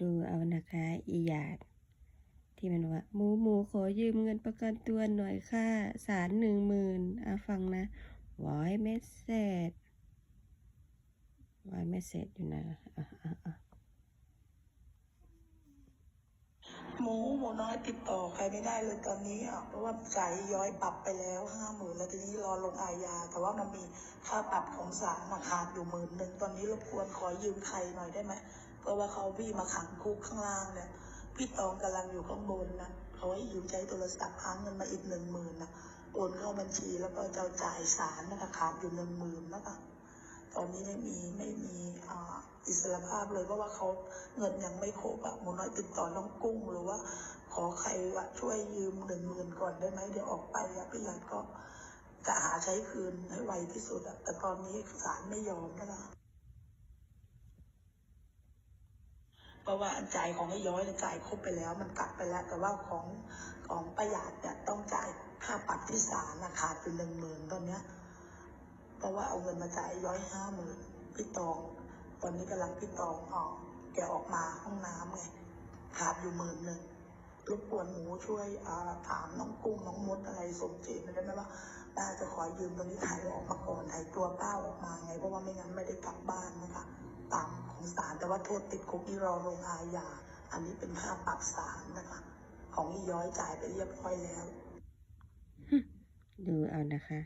ดูเอานะคะอีหยาด ที่มันว่าหมูหมูขอยืมเงินประกันตัวหน่อยค่ะสารหนึ่งหมื่นอะฟังนะวอยเมสเซจวอยเมสเซจอยู่นะหมูหมูน้อยติดต่อใครไม่ได้เลยตอนนี้อะเพราะว่าจ่ายย้อยปรับไปแล้วห้าหมื่นแล้วทีนี้รอลงอาญา แต่ว่ามันมีค่าปรับของศาลมาขาดอยู่หมื่นหนึ่งตอนนี้รบกวนขอยืมใครหน่อยได้ไหม ราะว่าเขาพี่มาขังคุกข้างล่างเนี่ยพี่ตองกำลังอยู่ข้างบนนะเขาให้ยืมใช้โทรศัพท์ค้างเงินมาอีกหนึ่งหมื่นนะโอนเข้าบัญชีแล้วก็จะจ่ายศาลนะคะขาดอยู่หนึ่งหมื่นนะคะตอนนี้ไม่มีไม่มีอ,อิสรภาพเลยเพราะว่าเขาเงินยังไม่ครบอะหมูน้อยติดต่อน้องกุ้งหรือว่า ขอใครว่าช่วยยืมหนึ่งหมื่นก่อนได้ไหมเดี๋ยวออกไปอะพี่หลัดก็จะหาใช้คืนให้ไวที่สุดอะแต่ตอนนี้ศาลไม่ยอมนะคะเพ ราะว่าจ่ายของไอ้ย้อยเนี่ยจ่ายครบไปแล้วมันกลับไปแล้ว แต่ว่าของของประหยัดเนี่ยต้องจ่ายค่าปรับที่ศาลนะขาดอยู่หนึ่งหมื่นตอนเนี้ยเพราะว่าเอาเงินมาจ่ายร้อยห้าหมื่นพี่ตอง ตอนนี้กำลังพี่ตองออกแกออกมาห้องน้ำไงขาดอยู่หมื่นหนึ่งรบกวนหมูช่วยถามน้องกุ้งน้องมดอะไรสมเจตได้ไหมว่าป้าจะขอยืมตรงนี้ถ่ายออกมาก่อนถ่ายตัวป้าออกมาไงเพราะว่าไม่งั้นไม่ได้กลับบ้านนะคะ ตามของศาลแต่ว่าโทษติดคุกที่รอลงอาญาอันนี้เป็นค่าปรับศาลนะคะ ของอีย้อยจ่ายไปเรียบร้อยแล้ว ดูเอานะคะ